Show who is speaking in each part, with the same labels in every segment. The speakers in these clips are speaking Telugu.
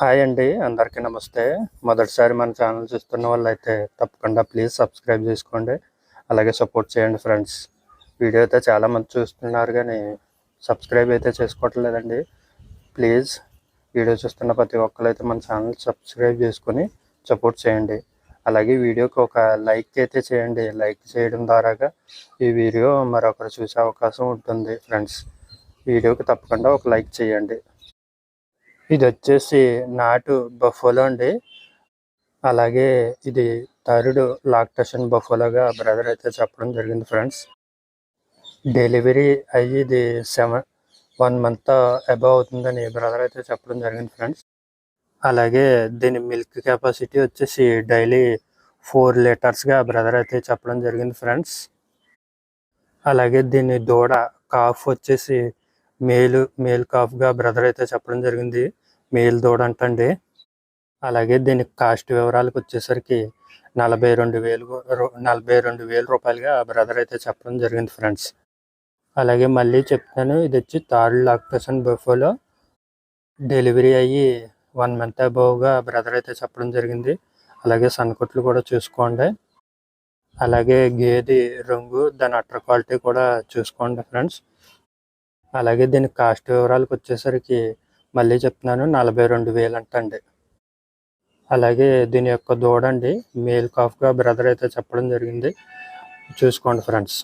Speaker 1: హాయ్ అండి అందరికీ నమస్తే. మొదటిసారి మన ఛానల్ చూస్తున్న వాళ్ళు అయితే తప్పకుండా ప్లీజ్ సబ్స్క్రైబ్ చేసుకోండి. అలాగే సపోర్ట్ చేయండి ఫ్రెండ్స్. వీడియో అయితే చాలామంది చూస్తున్నారు కానీ సబ్స్క్రైబ్ అయితే చేసుకోవట్లేదండి ప్లీజ్ వీడియో చూస్తున్న ప్రతి ఒక్కరు అయితే మన ఛానల్ సబ్స్క్రైబ్ చేసుకొని సపోర్ట్ చేయండి. అలాగే వీడియోకి ఒక లైక్ అయితే చేయండి. లైక్ చేయడం ద్వారాగా ఈ వీడియో మరొకరు చూసే అవకాశం ఉంటుంది ఫ్రెండ్స్. వీడియోకి తప్పకుండా ఒక లైక్ చేయండి. ఇది వచ్చేసి నాటు బఫోలో అండి. అలాగే ఇది థర్డ్ లాక్టేషన్ బఫోలోగా బ్రదర్ అయితే చెప్పడం జరిగింది ఫ్రెండ్స్. డెలివరీ అయ్యి ఇది సెవెన్ వన్ మంత్ అబవ్ అవుతుందని బ్రదర్ అయితే చెప్పడం జరిగింది ఫ్రెండ్స్. అలాగే దీని మిల్క్ కెపాసిటీ వచ్చేసి డైలీ ఫోర్ లీటర్స్గా బ్రదర్ అయితే చెప్పడం జరిగింది ఫ్రెండ్స్. అలాగే దీని దూడ కాఫ్ వచ్చేసి మేలు మేల్ కాఫ్గా బ్రదర్ అయితే చెప్పడం జరిగింది. మేల్ దూడ అంటండి. అలాగే దీని కాస్ట్ వివరాలకు వచ్చేసరికి నలభై రెండు వేలు నలభై రెండు వేల రూపాయలుగా బ్రదర్ అయితే చెప్పడం జరిగింది ఫ్రెండ్స్. అలాగే మళ్ళీ చెప్తాను ఇది వచ్చి థర్డ్ లాక్టేషన్ బఫోలో డెలివరీ అయ్యి వన్ మంత్ అబౌవ్గా బ్రదర్ అయితే చెప్పడం జరిగింది. అలాగే సన్కుట్లు కూడా చూసుకోండి. అలాగే గేది రంగు దాని అట్టర్ క్వాలిటీ కూడా చూసుకోండి ఫ్రెండ్స్. అలాగే దీని కాస్ట్ వివరాలకు వచ్చేసరికి మళ్ళీ చెప్తున్నాను నలభై రెండు వేలు అంటండి. అలాగే దీని యొక్క దూడ అండి మేల్ కాఫ్గా బ్రదర్ అయితే చెప్పడం జరిగింది. చూసుకోండి ఫ్రెండ్స్.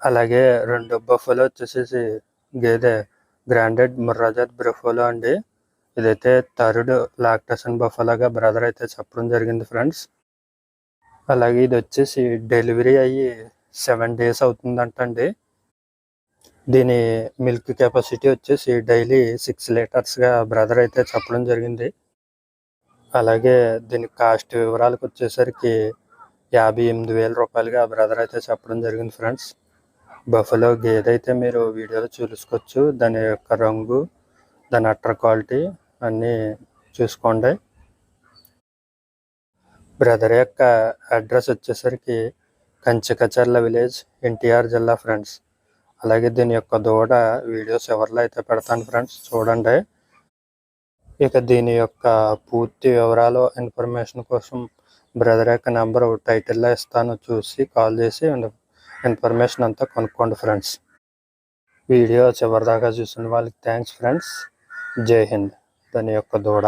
Speaker 1: అలాగే రెండు బఫోలో వచ్చేసేసి గేదె గ్రాండెడ్ ముర్రాజాద్ బ్రఫోలో అండి. ఇదైతే థర్డ్ లాక్టేషన్ బఫోలాగా బ్రదర్ అయితే చెప్పడం జరిగింది ఫ్రెండ్స్. అలాగే ఇది వచ్చేసి డెలివరీ అయ్యి సెవెన్ డేస్ అవుతుందంటండి. దీని మిల్క్ కెపాసిటీ వచ్చేసి డైలీ సిక్స్ లీటర్స్గా బ్రదర్ అయితే చెప్పడం జరిగింది. అలాగే దీని కాస్ట్ వివరాలకు వచ్చేసరికి యాభై ఎనిమిది వేల రూపాయలుగా బ్రదర్ అయితే చెప్పడం జరిగింది ఫ్రెండ్స్ బఫలో గేదె అయితే మీరు వీడియోలో చూసుకోవచ్చు. దాని యొక్క రంగు దాని అట్టర్ క్వాలిటీ అన్నీ చూసుకోండి. బ్రదర్ యొక్క అడ్రస్ వచ్చేసరికి కంచకచర్ల విలేజ్ ఎన్టీఆర్ జిల్లా ఫ్రెండ్స్ అలాగే దీని యొక్క దూడ వీడియోస్ ఎవరిలో అయితే పెడతాను ఫ్రెండ్స్ చూడండి. ఇక దీని యొక్క పూర్తి వివరాలు ఇన్ఫర్మేషన్ కోసం బ్రదర్ యొక్క నెంబర్ టైటిల్లో ఇస్తాను చూసి కాల్ చేసి ఇన్ఫర్మేషన్ అంతా కొనుక్కోండి ఫ్రెండ్స్ వీడియో చివరిదాకా చూసిన వాళ్ళకి థ్యాంక్స్ ఫ్రెండ్స్ జై హింద్. దాని యొక్క దూడ.